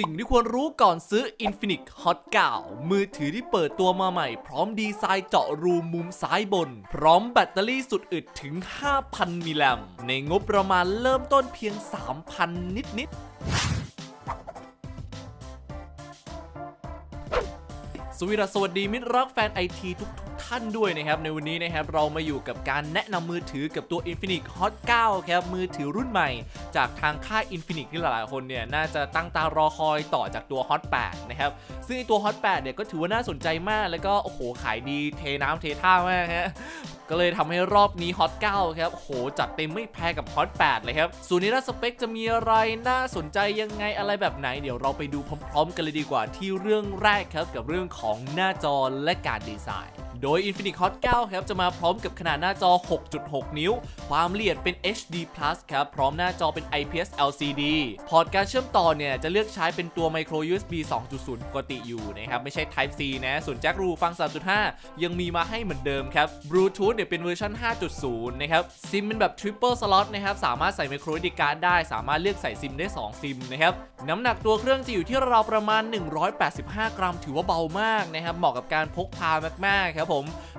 สิ่งที่ควรรู้ก่อนซื้อ Infinix Hot 9 มือถือที่เปิดตัวมาใหม่ พร้อมดีไซน์เจาะรูมุมซ้ายบน พร้อมแบตเตอรี่สุดอึดถึง 5,000 มิลลิแอมในงบประมาณเริ่มต้นเพียง 3,000 นิดๆสวีดัสสวัสดีมิตรรักแฟนไอทีทุก ท่านด้วยนะครับ ในวันนี้นะครับเรามาอยู่กับการแนะนำมือถือกับตัว Infinix Hot 9 ครับ มือถือรุ่นใหม่ จากทางค่าย Infinix ที่หลายๆคนเนี่ย น่าจะตั้งตารอคอยต่อจากตัว Hot 8 นะครับ ซึ่งตัว Hot 8 เนี่ย ก็ถือว่าน่าสนใจมาก แล้วก็ โอ้โห ขายดีเทน้ำเทท่ามากฮะก็เลยทำให้รอบนี้ Hot 9ครับโอ้โห จัดเต็มไม่แพ้กับ Hot 8เลยครับ ส่วนนี้ด้านสเปคจะมีอะไรน่าสนใจยังไงอะไรแบบไหน เดี๋ยวเราไปดูพร้อม ๆ กันเลยดีกว่าที่เรื่องแรกครับ กับเรื่องของหน้าจอและการดีไซน์ โดย Infinix Hot 9 ครับ จะมาพร้อมกับขนาดหน้าจอ 6.6 นิ้ว ความละเอียดเป็น HD Plus ครับ พร้อมหน้าจอเป็น IPS LCD พอร์ตการเชื่อมต่อเนี่ย จะเลือกใช้เป็นตัว Micro USB 2.0 ปกติอยู่นะครับ ไม่ใช่ Type C นะ ส่วนแจ็ครูฟัง 3.5 ยังมีมาให้เหมือนเดิมครับ Bluetooth เนี่ยเป็นเวอร์ชัน5.0 นะครับ ซิมเป็นแบบ Triple Slot นะครับ สามารถใส่ Micro SD card ได้ สามารถเลือกใส่ซิมได้ 2 ซิมนะครับ น้ำหนักตัวเครื่องจะอยู่ที่ราวประมาณ 185 กรัม ถือว่าเบามากนะครับ เหมาะกับการพกพามากๆ ครับผม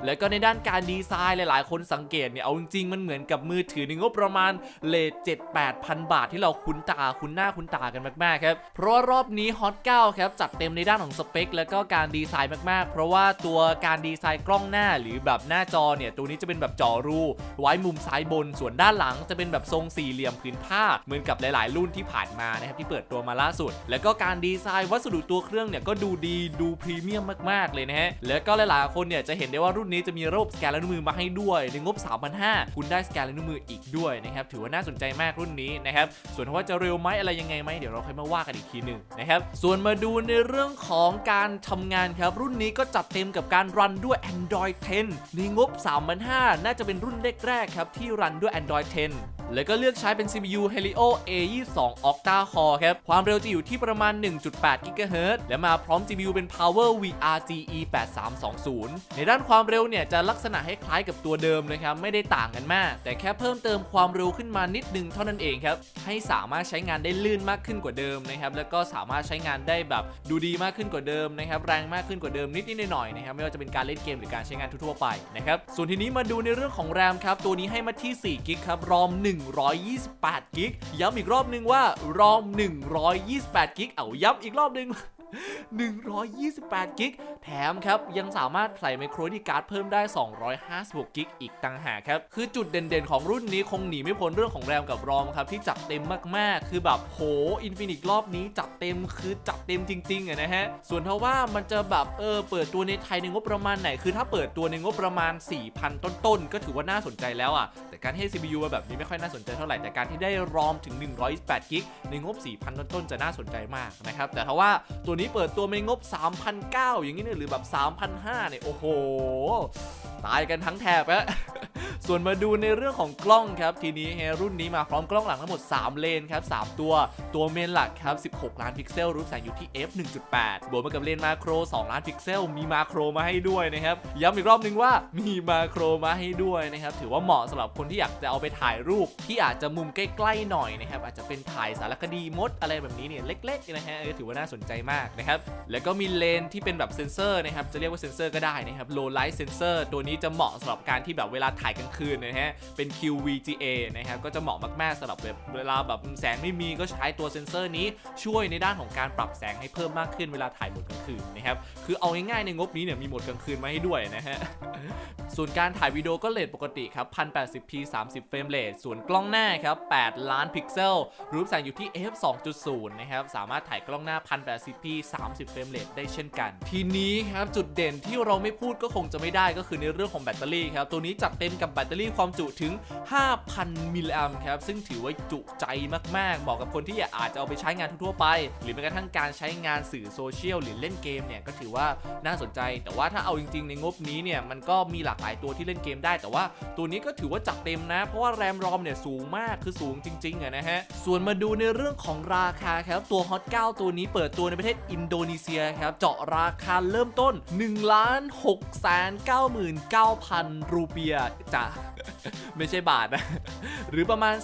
แล้วก็ในด้านการดีไซน์หลายๆ คนสังเกตเนี่ยเอาจริงๆมันเหมือนกับมือถือในงบประมาณเลท7 8พันบาทที่เราคุ้นตาคุ้นหน้าคุ้นตากันมากๆครับเพราะรอบนี้ Hot 9ครับจัดเต็มในด้านของสเปค แล้วก็การดีไซน์มากๆ เพราะว่าตัวการดีไซน์กล้องหน้าหรือแบบหน้าจอเนี่ยตัวนี้จะเป็นแบบจอรูไว้มุมซ้ายบนส่วนด้านหลังจะเป็นแบบทรงสี่เหลี่ยมผืนผ้า เหมือนกับหลาย ๆ รุ่นที่ผ่านมานะครับที่เปิดตัวมาล่าสุด แล้วก็การดีไซน์วัสดุตัวเครื่องเนี่ยก็ดูดีดูพรีเมียมมากๆเลยนะฮะแล้วก็หลายๆคนเนี่ยจะเห็น็นได้ว่ารุ่นนี้จะมีระบบสแกนลายนิ้วมือมาให้ด้วยในงบ 3,500 คุณได้สแกนลายนิ้วมืออีกด้วยนะครับถือว่าน่าสนใจมากรุ่นนี้นะครับส่วนว่าจะเร็วไหมอะไรยังไงไหมเดี๋ยวเราค่อยมาว่ากันอีกทีหนึ่งนะครับส่วนมาดูในเรื่องของการทำงานครับรุ่นนี้ก็จัดเต็มกับการรันด้วย Android 10 ในงบ 3,500 น่าจะเป็นรุ่นแรกๆครับที่รันด้วย Android 10 แล้วก็เลือกใช้เป็น CPU Helio A22 Octa Core ครับ ความเร็วจะอยู่ที่ประมาณ 1.8 GHz และมาพร้อม GPU เป็น Power VRGE 8320 ในด้านความเร็วเนี่ยจะลักษณะให้คล้ายกับตัวเดิมนะครับ ไม่ได้ต่างกันมาก แต่แค่เพิ่มเติมความเร็วขึ้นมานิดนึงเท่านั้นเองครับ ให้สามารถใช้งานได้ลื่นมากขึ้นกว่าเดิมนะครับ แล้วก็สามารถใช้งานได้แบบดูดีมากขึ้นกว่าเดิมนะครับ แรงมากขึ้นกว่าเดิมนิดนิดๆหน่อยๆนะครับ ไม่ว่าจะเป็นการเล่นเกมหรือการใช้งานทั่วๆไปนะครับ ส่วนทีนี้มาดูในเรื่องของแรมครับ ตัวนี้ให้มาที่4กิกครับรอม128 กิก ย้ำอีกรอบนึงว่ารอม 128 กิก เอาย้ำอีกรอบนึง 128 กิก แถมครับ ยังสามารถใส่ไมโครดีการ์ดเพิ่มได้ 256 กิก อีกต่างหากครับ คือจุดเด่นๆ ของรุ่นนี้คงหนีไม่พ้นเรื่องของแรมกับรอมครับ ที่จัดเต็มมากๆ คือแบบโหอินฟินิตรอบนี้จัดเต็มคือจัดเต็มจริงๆอะนะฮะ ส่วนถ้าว่ามันจะแบบเออเปิดตัวในไทยในงบประมาณไหน คือถ้าเปิดตัวในงบประมาณ 4,000 ต้นๆ ก็ถือว่าน่าสนใจแล้วอะ แต่การให้ CPU มาแบบนี้ไม่ค่อยน่าสนใจเท่าไหร่ แต่การที่ได้รอมถึง 128 กิก ในงบ 4,000 ต้นๆ จะน่าสนใจมากนะครับ แต่ถ้าว่าตัวนี้เปิดตัวในงบ 3,900 อย่างนี้เนี่ยหรือแบบ 3,500 เนี่ย โอ้โห ตายกันทั้งแถบอะ ส่วนมาดูในเรื่องของกล้องครับ ทีนี้เฮรุ่นนี้มาพร้อมกล้องหลังทั้งหมด 3 เลนครับ 3 ตัว ตัวเมนหลักครับ 16 ล้านพิกเซลรูปแสงอยู่ที่ f 1.8บวกมากับเลนมาโคร 2 ล้านพิกเซล มีมาโครมาให้ด้วยนะครับ ย้ำอีกรอบนึงว่ามีมาโครมาให้ด้วยนะครับ ถือว่าเหมาะสำหรับคนที่อยากจะเอาไปถ่ายรูป ที่อาจจะมุมใกล้ๆหน่อยนะครับ อาจจะเป็นถ่ายสารคดีมดอะไรแบบนี้เนี่ยเล็กๆนะฮะเออถือว่าน่าสนใจมากนะครับ แล้วก็มีเลนที่เป็นแบบเซนเซอร์นะครับ จะเรียกว่าเซนเซอร์ก็ได้นะครับ low light sensor ตัวนี้จะเหมาะสำหรับการที่แบบเวลาถ่ายกลางคืนนะฮะ เป็น QVGA นะครับ ก็จะเหมาะมาก ๆสำหรับแบบเวลาแบบแสงไม่มีก็ใช้ตัวเซนเซอร์นี้ช่วยในด้านของการปรับแสงให้เพิ่มมากขึ้นเวลาถ่ายหมดกลางคืนนะครับ คือเอาง่ายๆในงบนี้เนี่ยมีหมดกลางคืนมาให้ด้วยนะฮะ ส่วนการถ่ายวิดีโอก็เลทปกติครับ 1080p 30 เฟรมเรทส่วนกล้องหน้าครับ 8 ล้านพิกเซล รูปแสงอยู่ที่ f 2.0 นะครับ สามารถถ่ายกล้องหน้า 1080p 30 เฟรมเรทได้เช่นกัน ทีนี้ครับจุดเด่นที่เราไม่พูดก็คงจะไม่ได้ก็คือในเรื่องของแบตเตอรี่ครับ ตัวนี้จัดเต็มกับแบตตเตอรี่ความจุถึง 5,000 มิลลิแอมครับ ซึ่งถือว่าจุใจมาก ๆ เหมาะกับคนที่อยากอาจจะเอาไปใช้งานทั่วไป หรือแม้กระทั่งการใช้งานสื่อโซเชียลหรือเล่นเกมเนี่ย ก็ถือว่าน่าสนใจ แต่ว่าถ้าเอาจริง ๆ ในงบนี้เนี่ย มันก็มีหลากหลายตัวที่เล่นเกมได้ แต่ว่าตัวนี้ก็ถือว่าจัดเต็มนะ เพราะว่าแรมรอมเนี่ยสูงมาก คือสูงจริงๆอะนะฮะ ส่วนมาดูในเรื่องของราคาครับ ตัว Hot 9 ตัวนี้เปิดตัวในประเทศอินโดนีเซียครับ เจาะราคาเริ่มต้น1 6 9 9 0 0 0 รูเปียจากไม่ใช่บาทนะ หรือประมาณ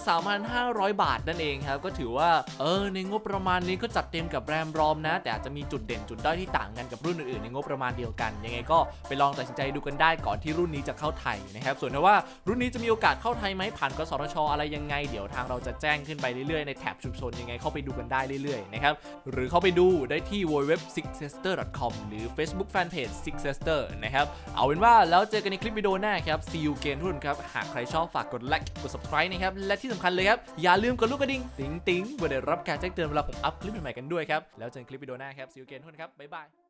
3,500 บาทนั่นเองครับ ก็ถือว่า เออ ในงบประมาณนี้ก็จัดเต็มกับแรมรอมนะ แต่อาจจะมีจุดเด่นจุดด้อยที่ต่างกันกับรุ่นอื่นๆในงบประมาณเดียวกัน ยังไงก็ไปลองตัดสินใจดูกันได้ก่อนที่รุ่นนี้จะเข้าไทยนะครับ ส่วนถ้าว่ารุ่นนี้จะมีโอกาสเข้าไทยไหมผ่านกสทชอะไรยังไง เดี๋ยวทางเราจะแจ้งขึ้นไปเรื่อยๆในแท็บชุมชนยังไงเข้าไปดูกันได้เรื่อยๆนะครับ หรือเข้าไปดูได้ที่ www.sixsister.com หรือ Facebook Fanpage Six Sister นะครับ เอาเป็นว่าแล้วเจอกันในคลิปวิดีโอหน้าครับ see you again ทุกคนครับ หากใครชอบฝากกดไลค์กด subscribe นะครับ และที่สำคัญเลยครับ อย่าลืมกดลูกกระดิ่งติ๊งติ๊งเพื่อได้รับการแจ้งเตือนเวลาผมอัพคลิปใหม่ๆกันด้วยครับ แล้วเจอกันคลิปวิดีโอหน้าครับ see you again ทุกคนครับบ๊ายบาย